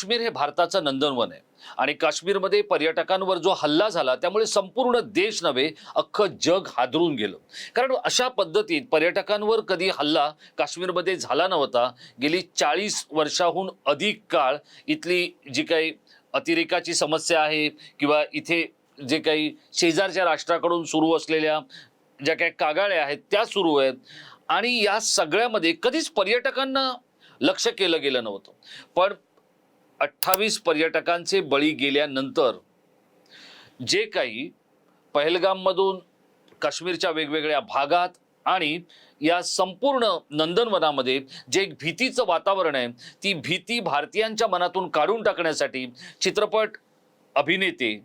काश्मीर हे भारताचं नंदनवन आहे. आणि काश्मीरमध्ये पर्यटकांवर जो हल्ला झाला त्यामुळे संपूर्ण देश नव्हे अख्खं जग हादरून गेलं. कारण अशा पद्धतीत पर्यटकांवर कधी हल्ला काश्मीरमध्ये झाला नव्हता गेली चाळीस वर्षाहून अधिक काळ इथली जी काही अतिरेकाची समस्या आहे किंवा इथे जे काही शेजारच्या राष्ट्राकडून सुरू असलेल्या ज्या काही कागाळ्या आहेत त्या सुरू आहेत. आणि या सगळ्यामध्ये कधीच पर्यटकांना लक्ष केलं गेलं नव्हतं. पण अठ्ठावीस पर्यटकांचे बळी गेल्यानंतर जे काही पहलगाममधून काश्मीरच्या वेगवेगळ्या भागात आणि या संपूर्ण नंदनवनामध्ये जे एक भीतीचं वातावरण आहे ती भीती भारतीयांच्या मनातून काढून टाकण्यासाठी चित्रपट अभिनेते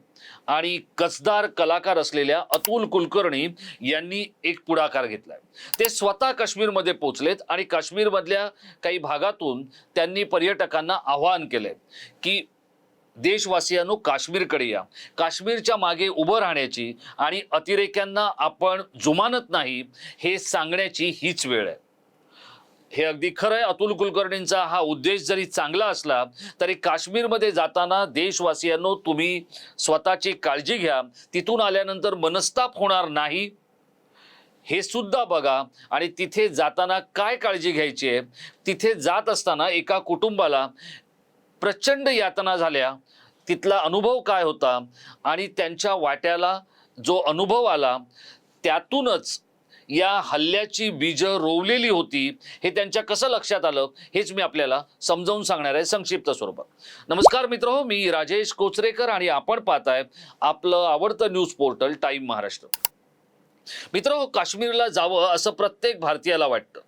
आणि कसदार कलाकार असलेल्या अतुल कुलकर्णी यांनी एक पुढाकार घेतलाय. ते स्वतः काश्मीरमध्ये पोचलेत आणि काश्मीरमधल्या काही भागातून त्यांनी पर्यटकांना आवाहन केलंय की देशवासियांनो काश्मीरकडे या. काश्मीरच्या मागे उभं राहण्याची आणि अतिरेक्यांना आपण जुमानत नाही हे सांगण्याची हीच वेळ आहे. हे अगदी खरं आहे. अतुल कुलकर्णींचा हा उद्देश जरी चांगला असला तरी काश्मीरमध्ये जाताना देशवासियांनो तुम्ही स्वतःची काळजी घ्या. तिथून आल्यानंतर मनस्ताप होणार नाही. हे सुद्धा बघा. आणि तिथे जाताना काय काळजी घ्यायची आहे? तिथे जात असताना एका कुटुंबाला प्रचंड यातना झाल्या. तिथला अनुभव काय होता? आणि त्यांच्या वाट्याला जो अनुभव आला त्यातूनच या हल्ल्याची बीजं रोवलेली होती हे त्यांच्या कसं लक्षात आलं हेच मी आपल्याला समजावून सांगणार आहे संक्षिप्त स्वरूपात. नमस्कार मित्र हो मी राजेश कोचरेकर आणि आपण पाहताय आपलं आवडतं न्यूज पोर्टल टाईम महाराष्ट्र. मित्र हो काश्मीरला जावं असं प्रत्येक भारतीयाला वाटतं.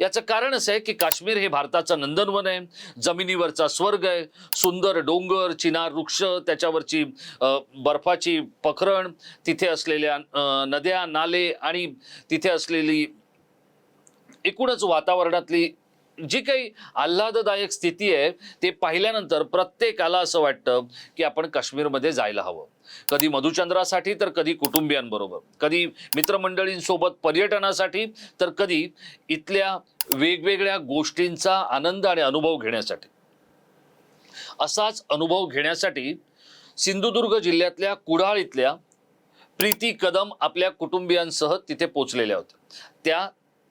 याचं कारण असं आहे की काश्मीर हे भारताचं नंदनवन आहे. जमिनीवरचा स्वर्ग आहे. सुंदर डोंगर चिनार वृक्ष त्याच्यावरची बर्फाची पखरण तिथे असलेल्या नद्या नाले आणि तिथे असलेली एकूणच वातावरणातली जी काही आल्हाददायक स्थिती आहे ते पाहिल्यानंतर प्रत्येकाला असं वाटतं की आपण काश्मीरमध्ये जायला हवं. कधी मधुचंद्रासाठी तर कधी कुटुंबियांबरोबर. कधी मित्रमंडळींसोबत पर्यटनासाठी तर कधी इथल्या वेगवेगळ्या गोष्टींचा आनंद आणि अनुभव घेण्यासाठी. असाच अनुभव घेण्यासाठी सिंधुदुर्ग जिल्ह्यातल्या कुडाळ इथल्या प्रीती कदम आपल्या कुटुंबियांसह तिथे पोचलेल्या होत्या. त्या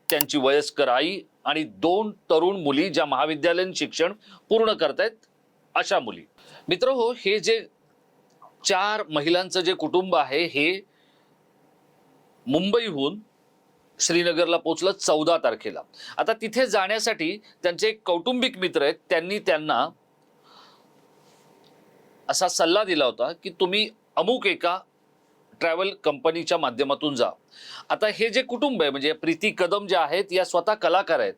त्यांची वयस्कर आई आणि दोन तरुण मुली ज्या महाविद्यालयीन शिक्षण पूर्ण करतायत अशा मुली. मित्र हो हे जे चार महिलांचं जे कुटुंब आहे हे मुंबईहून श्रीनगरला पोचलं चौदा तारखेला. आता तिथे जाण्यासाठी त्यांचे एक कौटुंबिक मित्र आहेत त्यांनी त्यांना असा सल्ला दिला होता की तुम्ही अमुक एका ट्रॅव्हल कंपनीच्या माध्यमातून जा. आता हे जे कुटुंब आहे म्हणजे प्रीती कदम जे आहेत या स्वतः कलाकार आहेत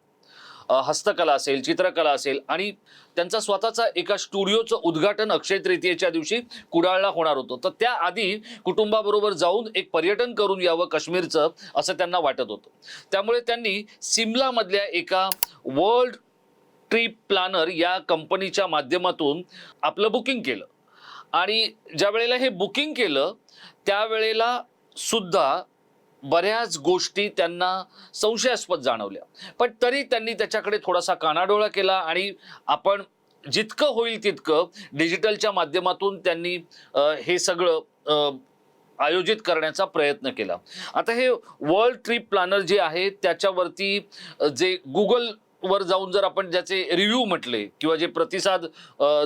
हस्तकला असेल चित्रकला असेल आणि त्यांचा स्वतःचा एका स्टुडिओचं उद्घाटन अक्षय तृतीयेच्या दिवशी कुडाळला होणार होतं. तर त्याआधी कुटुंबाबरोबर जाऊन एक पर्यटन करून यावं काश्मीरचं असं त्यांना वाटत होतं. त्यामुळे त्यांनी सिमलामधल्या एका वर्ल्ड ट्रीप प्लॅनर या कंपनीच्या माध्यमातून आपलं बुकिंग केलं. आणि ज्या वेळेला हे बुकिंग केलं त्यावेळेला सुद्धा बऱ्याच गोष्टी त्यांना संशयास्पद जाणवल्या. पण तरी त्यांनी त्याच्याकडे थोडासा कानाडोळा केला आणि आपण जितकं होईल तितकं डिजिटलच्या माध्यमातून त्यांनी हे सगळं आयोजित करण्याचा प्रयत्न केला. आता हे वर्ल्ड ट्रिप प्लॅनर जे आहे त्याच्यावरती जे गुगल वर जाऊन जर आपण ज्याचे रिव्ह्यू म्हटले किंवा जे प्रतिसाद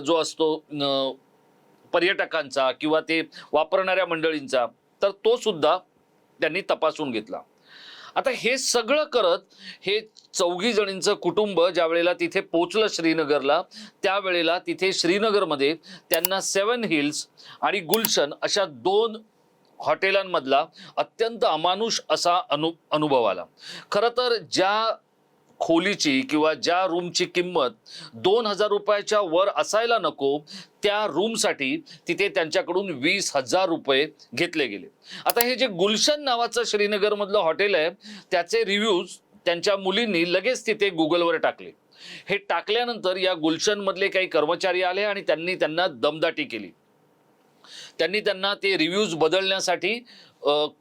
जो असतो पर्यटकांचा किंवा ते वापरणाऱ्या मंडळींचा तर तो सुद्धा त्यांनी तपासून घेतला. आता हे सगळं करत हे चौघी जणींचं कुटुंब ज्या वेळेला तिथे पोचलं श्रीनगरला त्यावेळेला तिथे श्रीनगरमध्ये त्यांना सेवन हिल्स आणि गुलशन अशा दोन हॉटेलांमधला अत्यंत अमानुष असा अनु अनुभव आला. खरं तर ज्या खोलीची किंवा ज्या रूमची किंमत दोन हजार रुपयाच्या वर असायला नको त्या रूमसाठी तिथे त्यांच्याकडून वीस हजार रुपये घेतले गेले. आता हे जे गुलशन नावाचं श्रीनगरमधलं हॉटेल आहे त्याचे रिव्ह्यूज त्यांच्या मुलींनी लगेच तिथे गुगलवर टाकले. हे टाकल्यानंतर या गुलशनमधले काही कर्मचारी आले आणि त्यांनी त्यांना दमदाटी केली. त्यांनी त्यांना ते रिव्ह्यूज बदलण्यासाठी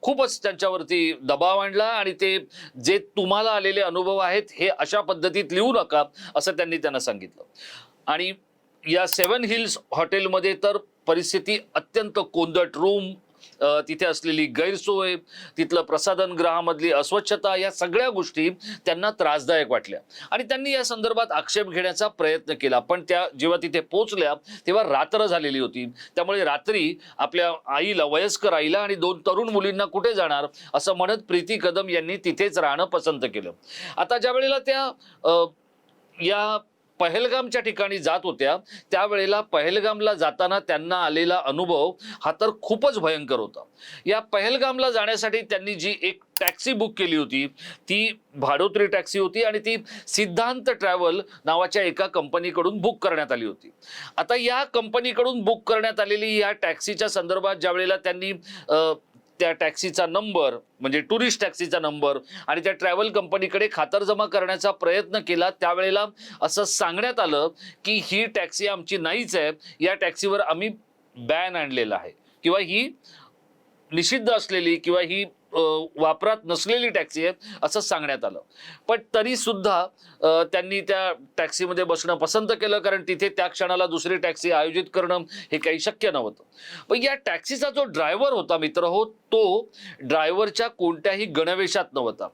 खूपच त्यांच्यावरती दबाव आणला आणि ते जे तुम्हाला आलेले अनुभव आहेत हे अशा पद्धतीत लिहू नका असं त्यांनी त्यांना सांगितलं. आणि या सेवन हिल्स हॉटेलमध्ये तर परिस्थिती अत्यंत कोंदट रूम तिथे असलेली गैरसोय तिथलं प्रसाधनगृहामधली अस्वच्छता या सगळ्या गोष्टी त्यांना त्रासदायक वाटल्या. आणि त्यांनी या संदर्भात आक्षेप घेण्याचा प्रयत्न केला. पण त्या जेव्हा तिथे पोहोचल्या तेव्हा रात्र झालेली होती. त्यामुळे रात्री आपल्या आईला वयस्कर आईला आणि दोन तरुण मुलींना कुठे जाणार असं म्हणत प्रीती कदम यांनी तिथेच राहणं पसंत केलं. आता ज्या वेळेला त्या या पहलगामच्या ठिकाणी जात होत्या. त्यावेळेला पहलगामला जाताना त्यांना आलेला अनुभव हा तर खूपच भयंकर होता. या पहलगामला जाण्यासाठी त्यांनी जी एक टॅक्सी बुक केली होती ती भाडोत्री टॅक्सी होती आणि ती सिद्धांत ट्रॅव्हल नावाच्या एका कंपनीकडून बुक करण्यात आली होती. आता या कंपनीकडून बुक करण्यात आलेली या टॅक्सीच्या संदर्भात ज्या वेळेला त्यांनी त्या टॅक्सीचा नंबर म्हणजे टुरिस्ट टॅक्सीचा नंबर आणि त्या ट्रॅव्हल कंपनीकडे खातरजमा करण्याचा प्रयत्न केला त्यावेळेला असं सांगण्यात आलं की ही टॅक्सी आमची नाहीच आहे या टॅक्सीवर आम्ही बॅन आणलेला आहे. किंवा ही निषिद्ध असलेली किंवा ही वापरात नसलेली टॅक्सी आहे असं सांगण्यात आलं. पण तरी सुद्धा त्यांनी त्या टॅक्सीमध्ये बसणं पसंत केलं कारण तिथे त्या क्षणाला दुसरी टॅक्सी आयोजित करणं हे काही शक्य नव्हतं. पण या टॅक्सीचा जो ड्रायव्हर होता मित्र हो तो ड्रायव्हरच्या कोणत्याही गणवेशात नव्हता.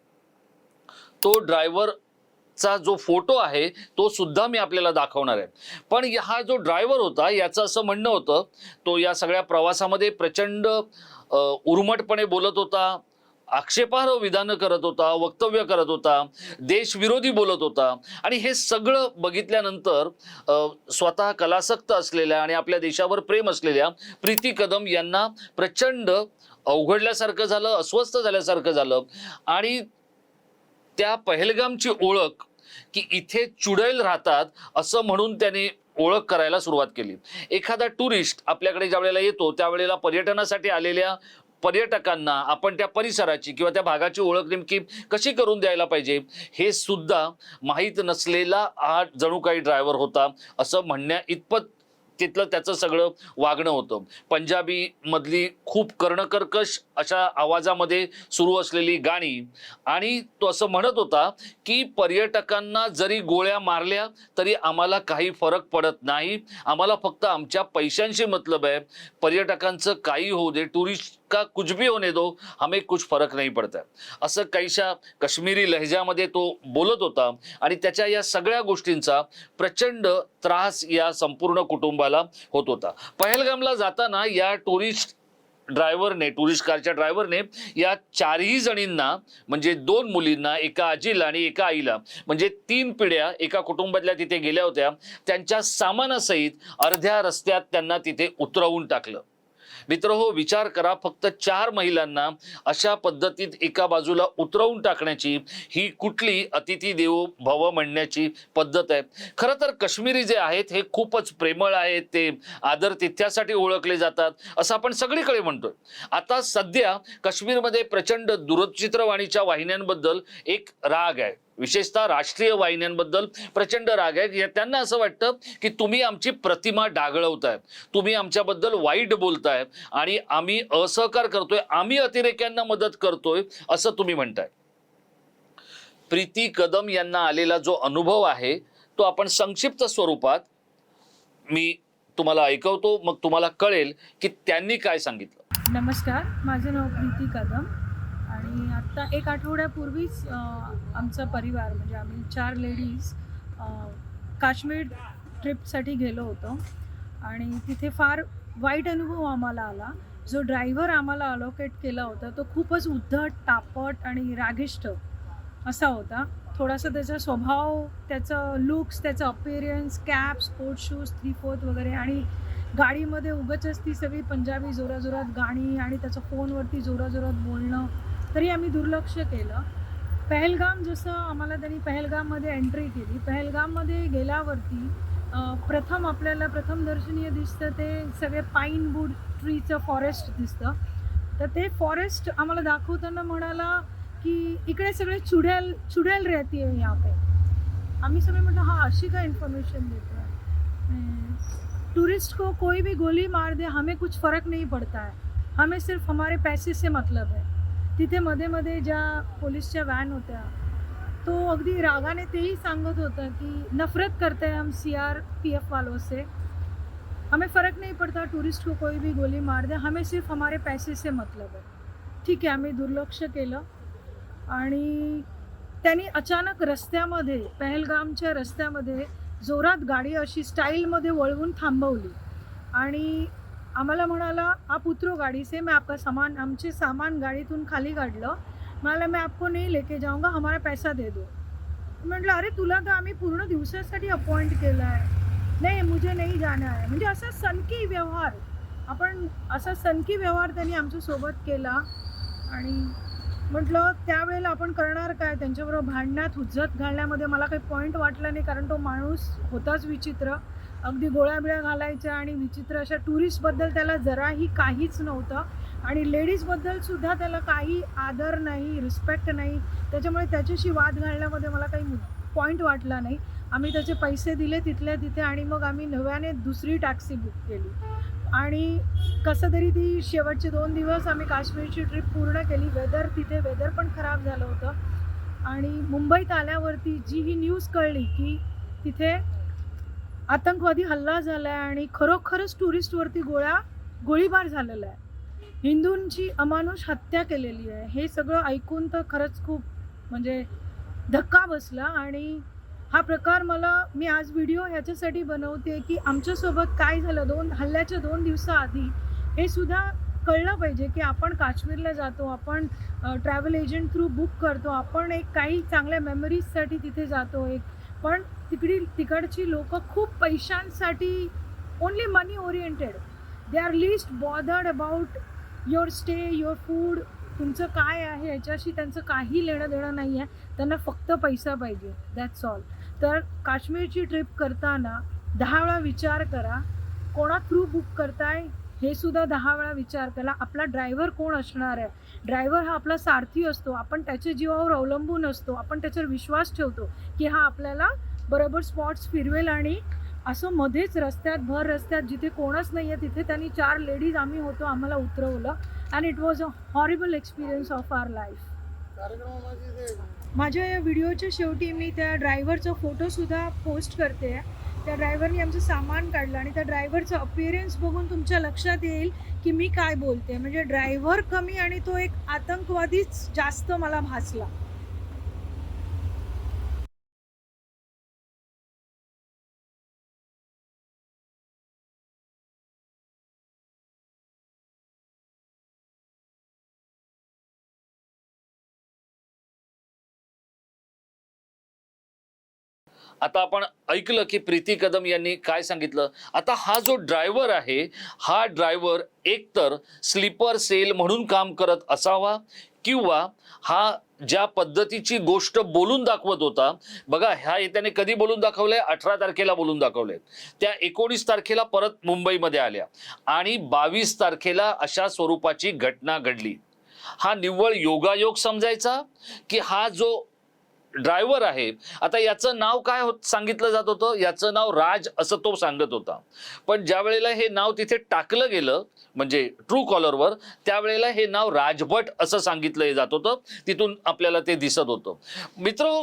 तो ड्रायव्हर चा जो फोटो आहे तो सुद्धा मी आपल्याला दाखवणार आहे. पण या- हा जो ड्रायव्हर होता याचं असं म्हणणं होतं तो या सगळ्या प्रवासामध्ये प्रचंड उर्मटपणे बोलत होता आक्षेपार्ह विधानं करत होता वक्तव्य करत होता देशविरोधी बोलत होता आणि हे सगळं बघितल्यानंतर स्वतः कलासक्त असलेल्या आणि आपल्या देशावर प्रेम असलेल्या प्रीती कदम यांना प्रचंड अवघडल्यासारखं झालं अस्वस्थ झाल्यासारखं झालं आणि त्या पहलगामची ओळख की इथे चुडेल राहतात असं म्हणून त्याने ओळख करायला सुरुवात केली. एखादा टुरिस्ट आपल्याकडे ज्या वेळेला येतो त्यावेळेला पर्यटनासाठी आलेल्या पर्यटकांना आपण त्या परिसराची किंवा त्या भागाची ओळख नेमकी कशी करून द्यायला पाहिजे हे सुद्धा माहीत नसलेला हा जणू काही ड्रायव्हर होता असं म्हणण्या इतपत तिथलं त्याचं सगळं वागणं होतं. पंजाबी मधली खूप कर्णकर्कश अशा आवाजामध्ये सुरू असलेली गाणी आणि तो असं म्हणत होता की पर्यटकांना जरी गोळ्या मारल्या तरी आम्हाला काही फरक पडत नाही. आम्हाला फक्त आमच्या पैशांशी मतलब आहे. पर्यटकांचं काही होऊ दे टुरिस्ट का कुछ भी होने दो हमें कुछ फरक नाही पडत असं काहीशा कश्मीरी लहजामध्ये तो बोलत होता आणि त्याच्या या सगळ्या गोष्टींचा प्रचंड त्रास या संपूर्ण कुटुंबाला होत होता. पहलगामला जाताना या टुरिस्ट ड्रायव्हरने टुरिस्ट कारच्या ड्रायव्हरने या चारही जणींना म्हणजे दोन मुलींना एका आजीला आणि एका आईला म्हणजे तीन पिढ्या एका कुटुंबातल्या तिथे गेल्या होत्या. त्यांच्या सामानासहित अर्ध्या रस्त्यात त्यांना तिथे उतरवून टाकलं. मित्र हो विचार करा फक्त चार महिलांना अशा पद्धतीत एका बाजूला उतरवून टाकण्याची ही कुठली अतिथी देवो भव म्हणण्याची पद्धत आहे. खरं तर काश्मीरी जे आहेत हे खूपच प्रेमळ आहेत ते आदर तिथ्यासाठी ओळखले जातात असं आपण सगळीकडे म्हणतोय. आता सध्या काश्मीरमध्ये प्रचंड दूरचित्रवाणीच्या वाहिन्यांबद्दल एक राग आहे. विशेषतः राष्ट्रीय वाहिन्यांबद्दल प्रचंड राग आहे. त्यांना असं वाटतं की तुम्ही आमची प्रतिमा डागळवताय. तुम्ही आमच्याबद्दल वाईट बोलताय आणि आम्ही असहकार करतोय. आम्ही अतिरेक्यांना मदत करतोय असं तुम्ही म्हणताय. प्रीती कदम यांना आलेला जो अनुभव आहे तो आपण संक्षिप्त स्वरूपात मी तुम्हाला ऐकवतो. मग तुम्हाला कळेल की त्यांनी काय सांगितलं. नमस्कार. माझं नाव प्रीती कदम आणि आत्ता एक आठवड्यापूर्वीच आमचा परिवार म्हणजे आम्ही चार लेडीज काश्मीर ट्रिपसाठी गेलो होतो. आणि तिथे फार वाईट अनुभव आम्हाला आला. जो ड्रायव्हर आम्हाला अलोकेट केला होता तो खूपच उद्धट तापट आणि रागिष्ट असा होता. थोडासा त्याचा स्वभाव त्याचं लुक्स त्याचं appearance cap sport shoes three fourth वगैरे आणि गाडीमध्ये उगच ती सगळी पंजाबी जोराजोरात गाणी आणि त्याचं फोनवरती जोराजोरात बोलणं तरी आम्ही दुर्लक्ष केलं. पहलगाम जसं आम्हाला त्यांनी पहलगाममध्ये एंट्री केली. पहलगाममध्ये गेल्यावरती प्रथम आपल्याला प्रथम दर्शनीय दिसतं ते सगळे पाईन वूड ट्रीचं फॉरेस्ट दिसतं. तर ते फॉरेस्ट आम्हाला दाखवताना म्हणाला की इकडे सगळे चुडेल चुडेल रहती आहे यहाँ पे. आम्ही सगळे म्हटलं हा अशी काय इन्फॉर्मेशन देतो है टूरिस्ट को कोई भी गोली मार दे हमें कुछ फ़र्क नहीं पड़ता है. हमें सिर्फ हमारे पैसे से मतलब है. तिथे मध्ये मध्ये ज्या पोलीसच्या व्हॅन होत्या तो अगदी रागाने तेही सांगत होता की नफरत करते हम सी आर पी एफ वालों से. हमें फ़र्क नहीं पड़ता टूरिस्ट को कोई भी गोली मार दे हमें सिर्फ हमारे पैसे से मतलब है. ठीक आहे आम्ही दुर्लक्ष केलं. आणि त्यांनी अचानक रस्त्यामध्ये पहलगामच्या रस्त्यामध्ये जोरात गाडी अशी स्टाईलमध्ये वळवून थांबवली. आणि आम्हाला म्हणाला आप उतरो गाडी से मैं आपका सामान आमचे सामान गाडीतून खाली काढलं. म्हणाला मैं आपको नहीं लेके जाऊंगा हमारा पैसा दे दो. म्हटलं अरे तुला तर आम्ही पूर्ण दिवसासाठी अपॉइंट केलं आहे. नाही मुझे नाही जाणं आहे म्हणजे असा सनकी व्यवहार. आपण असा सनकी व्यवहार त्यांनी आमच्यासोबत केला. आणि म्हटलं त्यावेळेला आपण करणार काय? त्यांच्याबरोबर भांडण्यात हुज्जत घालण्यामध्ये मला काही पॉईंट वाटला नाही कारण तो माणूस होताच विचित्र. अगदी गोळ्या बिळ्या घालायच्या आणि विचित्र अशा टुरिस्टबद्दल त्याला जराही काहीच नव्हतं. आणि लेडीजबद्दल सुद्धा त्याला काही आदर नाही रिस्पेक्ट नाही. त्याच्यामुळे त्याच्याशी वाद घालण्यामध्ये मला काही पॉईंट वाटला नाही. आम्ही त्याचे पैसे दिले तिथल्या तिथे आणि मग आम्ही नव्याने दुसरी टॅक्सी बुक केली. आणि कसं तरी ती शेवटचे दोन दिवस आम्ही काश्मीरची ट्रिप पूर्ण केली. वेदर तिथे वेदर पण खराब झालं होतं. आणि मुंबईत आल्यावरती जी ही न्यूज कळली की तिथे आतंकवादी हल्ला झाला आहे आणि खरोखरच टुरिस्टवरती गोळ्या गोळीबार झालेला आहे. हिंदूंची अमानुष हत्या केलेली आहे. हे सगळं ऐकून तर खरंच खूप म्हणजे धक्का बसला आणि हा प्रकार मला मी आज व्हिडिओ ह्याच्यासाठी बनवते की आमच्यासोबत काय झालं दोन हल्ल्याच्या दोन दिवसाआधी हे सुद्धा कळलं पाहिजे की आपण काश्मीरला जातो आपण ट्रॅव्हल एजंट थ्रू बुक करतो आपण एक काही चांगल्या मेमरीजसाठी तिथे जातो एक. पण तिकडी तिकडची लोक खूप पैशांसाठी only money oriented they are least bothered about your stay your food तुमचं काय आहे याच्याशी त्यांचं काही लेणं देणं नाही आहे त्यांना फक्त पैसा पाहिजे दॅट्स ऑल तर काश्मीरची ट्रिप करताना दहा वेळा विचार करा कोणा थ्रू बुक करताय हे सुद्धा दहा वेळा विचार करा. आपला ड्रायव्हर कोण असणार आहे? ड्रायव्हर हा आपला सारथी असतो. आपण त्याच्या जीवावर अवलंबून असतो. आपण त्याच्यावर विश्वास ठेवतो की हा आपल्याला बरोबर स्पॉट्स फिरवेल आणि असं मध्येच रस्त्यात भर रस्त्यात जिथे कोणच नाही आहे तिथे त्यांनी चार लेडीज आम्ही होतो आम्हाला उतरवलं. And it was a horrible experience of our life माझ्या या व्हिडिओच्या शेवटी मी त्या ड्रायव्हरचा फोटोसुद्धा पोस्ट करते. त्या ड्रायव्हरनी आमचं सामान काढलं आणि त्या ड्रायव्हरचं अपिअरन्स बघून तुमच्या लक्षात येईल की मी काय बोलते. म्हणजे ड्रायव्हर कमी आणि तो एक आतंकवादीच जास्त मला भासला. आता आपण ऐकलं की प्रीती कदम यांनी काय सांगितलं? आता हा जो ड्रायव्हर आहे हा ड्रायव्हर एकतर स्लीपर सेल म्हणून काम करत असावा किंवा हा ज्या पद्धतीची गोष्ट बोलून दाखवत होता बघा ह्या त्याने कधी बोलून दाखवलंय? अठरा तारखेला बोलून दाखवलंय. त्या एकोणीस तारखेला परत मुंबईमध्ये आल्या आणि बावीस तारखेला अशा स्वरूपाची घटना घडली. हा निव्वळ योगायोग समजायचा की हा जो ड्रायव्हर आहे. आता याचं नाव काय होत सांगितलं जात होतं. याचं नाव राज असं तो सांगत होता. पण ज्या वेळेला हे नाव तिथे टाकलं गेलं म्हणजे ट्रू कॉलरवर त्यावेळेला हे नाव राजभट असं सांगितलं जात होतं. तिथून आपल्याला ते दिसत होतं. मित्र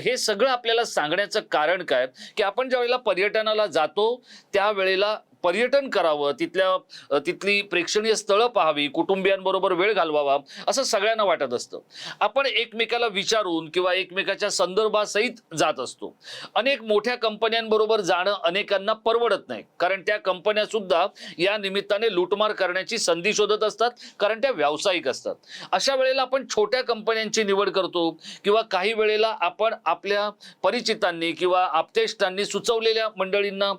हे सगळं आपल्याला सांगण्याचं कारण काय? की आपण ज्या वेळेला पर्यटनाला जातो त्यावेळेला पर्यटन करावं तिथल्या तिथली प्रेक्षणीय स्थळं पाहावी कुटुंबियांबरोबर वेळ घालवावा असं सगळ्यांना वाटत असतं. आपण एकमेकाला विचारून किंवा एकमेकाच्या संदर्भासहित जात असतो. अनेक मोठ्या कंपन्यांबरोबर जाणं अनेकांना परवडत नाही. कारण त्या कंपन्या सुद्धा या निमित्ताने लूटमार करण्याची संधी शोधत असतात कारण त्या व्यावसायिक असतात. अशा वेळेला आपण छोट्या कंपन्यांची निवड करतो किंवा काही वेळेला आपण आपल्या परिचितांनी किंवा आपतेष्टांनी सुचवलेल्या मंडळींना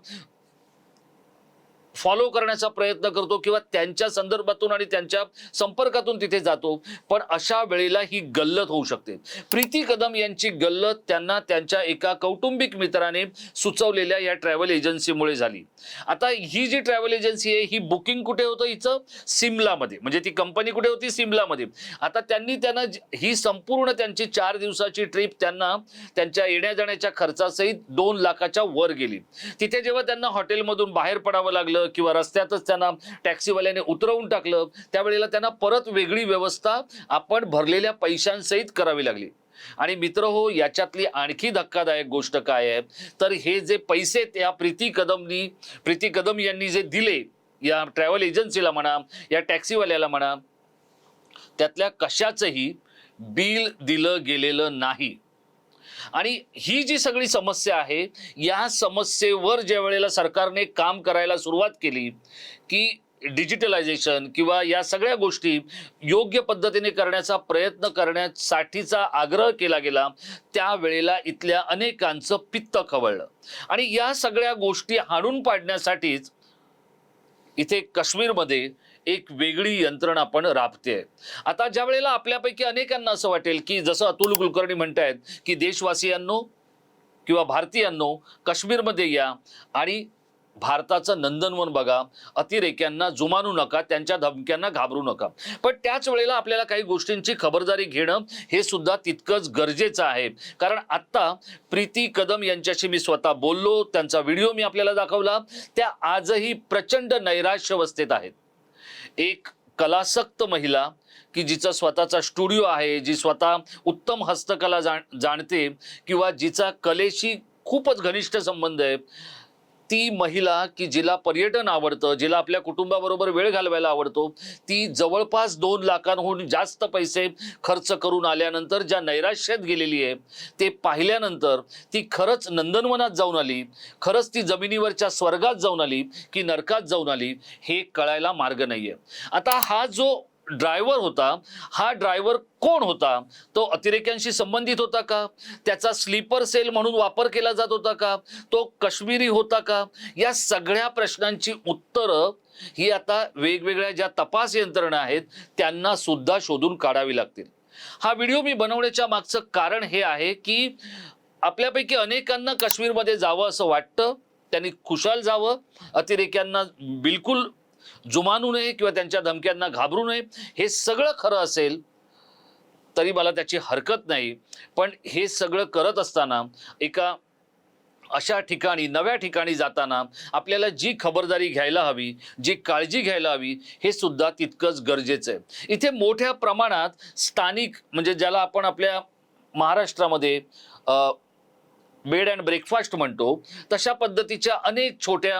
फॉलो करण्याचा प्रयत्न करतो किंवा त्यांच्या संदर्भातून आणि त्यांच्या संपर्कातून तिथे जातो. पण अशा वेळेला ही गल्लत होऊ शकते. प्रीती कदम यांची गल्लत त्यांना त्यांच्या एका कौटुंबिक मित्राने सुचवलेल्या या ट्रॅव्हल एजन्सीमुळे झाली. आता ही जी ट्रॅव्हल एजन्सी आहे ही बुकिंग कुठे होतं हिचं? सिमलामध्ये. म्हणजे ती कंपनी कुठे होती? सिमलामध्ये. आता त्यांनी त्यांना ही संपूर्ण त्यांची चार दिवसाची ट्रिप त्यांना त्यांच्या येण्या जाण्याच्या खर्चासहित दोन लाखाच्या वर गेली. तिथे जेव्हा त्यांना हॉटेलमधून बाहेर पडावं लागलं किंवा रस्त्यातच त्यांना टॅक्सीवाल्याने उतरवून टाकलं त्यावेळेला त्यांना परत वेगळी व्यवस्था आपण भरलेल्या पैशांसहित करावी लागली. आणि मित्र हो याच्यातली आणखी धक्कादायक गोष्ट काय आहे? तर हे जे पैसे त्या प्रीती कदमनी प्रीती कदम यांनी जे दिले या ट्रॅव्हल एजन्सीला म्हणा या टॅक्सीवाल्याला म्हणा त्यातल्या कशाचंही बिल दिलं गेलेलं नाही. आणि ही जी सगळी समस्या आहे या समस्येवर ज्या वेळेला सरकारने काम करायला सुरुवात केली की डिजिटलायझेशन किंवा या सगळ्या गोष्टी योग्य पद्धतीने करण्याचा प्रयत्न करण्यासाठीचा आग्रह केला गेला त्यावेळेला इथल्या अनेकांचं पित्त खवळलं. आणि या सगळ्या गोष्टी हाणून पाडण्यासाठीच इथे काश्मीरमध्ये एक वेगळी यंत्रणा पण राबते. आता ज्या वेळेला आपल्यापैकी अनेकांना असं वाटेल की जसं अतुल कुलकर्णी म्हणतायत की देशवासियांनो किंवा भारतीयांनो काश्मीरमध्ये या आणि भारताचं नंदनवन बघा अतिरेक्यांना जुमानू नका त्यांच्या धमक्यांना घाबरू नका. पण त्याच वेळेला आपल्याला काही गोष्टींची खबरदारी घेणं हे सुद्धा तितकंच गरजेचं आहे. कारण आत्ता प्रीती कदम यांच्याशी मी स्वतः बोललो त्यांचा व्हिडिओ मी आपल्याला दाखवला त्या आजही प्रचंड नैराश्यवस्थेत आहेत. एक कलासक्त महिला की जिचा स्वतःचा स्टुडिओ आहे जी स्वतः उत्तम हस्तकला जाण जाणते किंवा जिचा कलेशी खूपच घनिष्ठ संबंध आहे. ती महिला की जिला पर्यटन आवडतं जिला आपल्या कुटुंबाबरोबर वेळ घालवायला आवडतो ती जवळपास दोन लाखांहून जास्त पैसे खर्च करून आल्यानंतर ज्या नैराश्यात गेलेली आहे ते पाहिल्यानंतर ती खरंच नंदनवनात जाऊन आली खरंच ती जमिनीवरच्या स्वर्गात जाऊन आली की नरकात जाऊन आली हे कळायला मार्ग नाहीये. आता हा जो ड्रायव्हर होता हा ड्रायव्हर कोण होता? तो अतिरेक्यांशी संबंधित होता का? त्याचा स्लीपर सेल म्हणून वापर केला जात होता का? तो कश्मीरी होता का? या सगळ्या प्रश्नांची उत्तरं ही आता वेगवेगळ्या ज्या तपास यंत्रणा आहेत त्यांना सुद्धा शोधून काढावी लागतील. हा व्हिडिओ मी बनवण्याच्या मागचं कारण हे आहे की आपल्यापैकी अनेकांना काश्मीरमध्ये जावं असं वाटतं त्यांनी खुशाल जावं अतिरेक्यांना बिलकुल जुमानू नये किंवा त्यांच्या धमक्यांना घाबरू नये हे सगळं खरं असेल तरी मला त्याची हरकत नाही. पण हे सगळं करत असताना एका अशा ठिकाणी नव्या ठिकाणी जाताना आपल्याला जी खबरदारी घ्यायला हवी जी काळजी घ्यायला हवी हे सुद्धा तितकंच गरजेचं आहे. इथे मोठ्या प्रमाणात स्थानिक म्हणजे ज्याला आपण आपल्या महाराष्ट्रामध्ये बेड अँड ब्रेकफास्ट म्हणतो तशा पद्धतीच्या अनेक छोट्या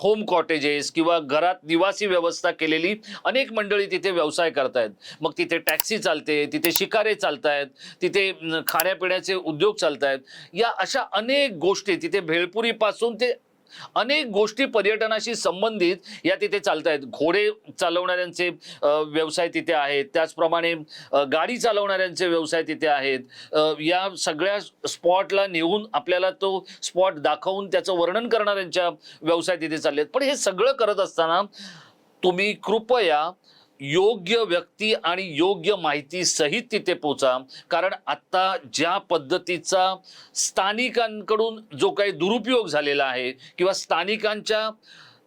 होम कॉटेजेस किंवा घरात निवासी व्यवस्था केलेली अनेक मंडळी तिथे व्यवसाय करतायत. मग तिथे टॅक्सी चालते तिथे शिकारे चालतायत तिथे खाण्यापिण्याचे उद्योग चालतायत. या अशा अनेक गोष्टी तिथे भेळपुरीपासून ते अनेक गोष्टी पर्यटनाशी संबंधित या तिथे चालत आहेत. घोडे चालवणाऱ्यांचे व्यवसाय तिथे आहेत. त्याचप्रमाणे गाडी चालवणाऱ्यांचे व्यवसाय तिथे आहेत. या सगळ्या स्पॉटला नेऊन आपल्याला तो स्पॉट दाखवून त्याचं वर्णन करणाऱ्यांच्या व्यवसाय तिथे चालले आहेत. पण हे सगळं करत असताना तुम्ही कृपया योग्य व्यक्ती आणि योग्य माहिती सहित तिथे पोचा. कारण आत्ता ज्या पद्धतीचा स्थानिकांकडून जो काही दुरुपयोग झालेला आहे किंवा स्थानिकांच्या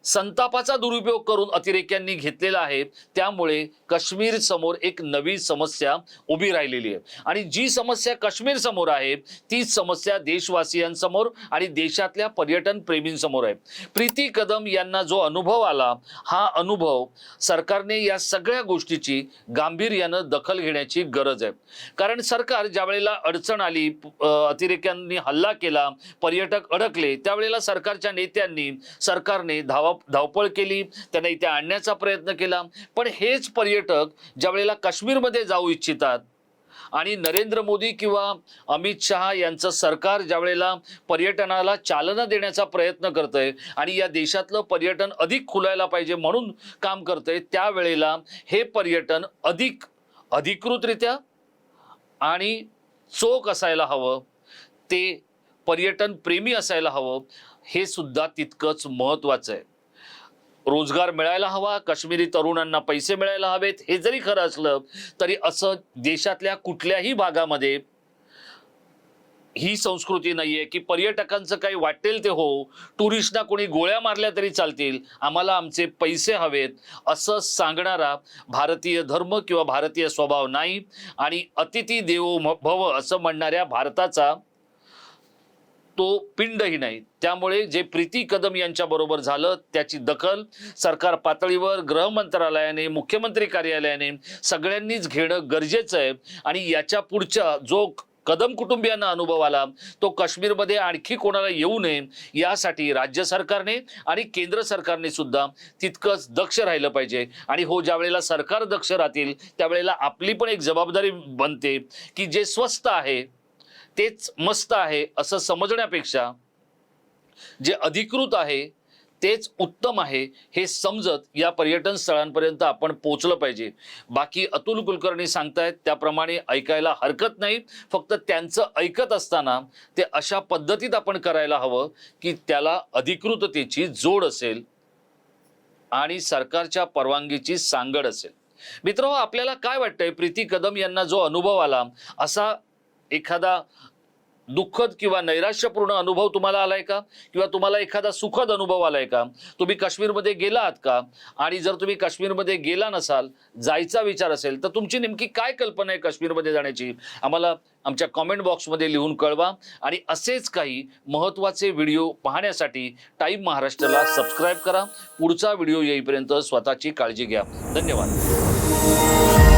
संतापाचा दुरुपयोग करून अतिरेक्यांनी घेतलेला आहे. त्यामुळे काश्मीर समोर एक नवी समस्या उभी राहिलेली आहे. आणि जी समस्या काश्मीर समोर आहे तीच समस्या देशवासियांसमोर आणि देशातल्या पर्यटन प्रेमींसमोर आहे. प्रीती कदम यांना जो अनुभव आला हा अनुभव सरकारने या सगळ्या गोष्टीची गांभीर्यानं दखल घेण्याची गरज आहे. कारण सरकार ज्या वेळेला अडचण आली अतिरेक्यांनी हल्ला केला पर्यटक अडकले त्यावेळेला सरकारच्या नेत्यांनी सरकारने धावा धावपळ केली त्यांना इथे आणण्याचा प्रयत्न केला. पण हेच पर्यटक ज्या वेळेला काश्मीरमध्ये जाऊ इच्छितात आणि नरेंद्र मोदी किंवा अमित शहा यांचं सरकार ज्या वेळेला पर्यटनाला चालना देण्याचा प्रयत्न करतंय आणि या देशातलं पर्यटन अधिक खुलायला पाहिजे म्हणून काम करतंय त्यावेळेला हे पर्यटन अधिक अधिकृतरित्या आणि चोख असायला हवं ते पर्यटन प्रेमी असायला हवं हे सुद्धा तितकंच महत्त्वाचं आहे. रोजगार मिळायला हवा काश्मीरी तरुणांना पैसे मिळायला हवेत हे जरी खरं असलं तरी असं देशातल्या कुठल्याही भागामध्ये ही संस्कृती नाहीये की पर्यटकांचं काही वाटेल ते हो टुरिस्टना कोणी गोळ्या मारल्या तरी चालतील आम्हाला आमचे पैसे हवेत असं सांगणारा भारतीय धर्म किंवा भारतीय स्वभाव नाही आणि अतिथी देवो भव असं म्हणणाऱ्या भारताचा तो पिंडही नाही. त्यामुळे जे प्रीती कदम यांच्या बरोबर झालं त्याची दखल सरकार पातळीवर गृह मंत्रालयाने मुख्यमंत्री कार्यालयाने सगळ्यांनीच घेणं गरजेचं आहे. आणि याच्या पुढच्या जो कदम कुटुंबियांना अनुभव आला तो काश्मीरमध्ये आणखी कोणाला येऊ नये यासाठी राज्य सरकारने आणि केंद्र सरकारने सुद्धा तितकंच दक्ष राहिलं पाहिजे. आणि हो ज्या वेळेला सरकार दक्ष राहतील त्यावेळेला आपली पण एक जबाबदारी बनते की जे स्वस्त आहे तेच मस्त आहे असं समजण्यापेक्षा जे अधिकृत आहे तेच उत्तम आहे हे समजत या पर्यटन स्थळांपर्यंत आपण पोचलं पाहिजे. बाकी अतुल कुलकर्णी सांगतायत त्याप्रमाणे ऐकायला हरकत नाही फक्त त्यांचं ऐकत असताना ते अशा पद्धतीत आपण करायला हवं की त्याला अधिकृततेची जोड असेल आणि सरकारच्या परवानगीची सांगड असेल. मित्र आपल्याला काय वाटतंय? प्रीती कदम यांना जो अनुभव आला असा एखादा दुःखद किंवा नैराश्यपूर्ण अनुभव तुम्हाला आलाय का? किंवा तुम्हाला एखादा सुखद अनुभव आलाय का? तुम्ही काश्मीरमध्ये गेला आहात का? आणि जर तुम्ही काश्मीरमध्ये गेला नसाल जायचा विचार असेल तर तुमची नेमकी काय कल्पना आहे काश्मीरमध्ये जाण्याची? आम्हाला आमच्या कॉमेंट बॉक्समध्ये लिहून कळवा. आणि असेच काही महत्त्वाचे व्हिडिओ पाहण्यासाठी टाईम महाराष्ट्राला सबस्क्राईब करा. पुढचा व्हिडिओ येईपर्यंत स्वतःची काळजी घ्या. धन्यवाद.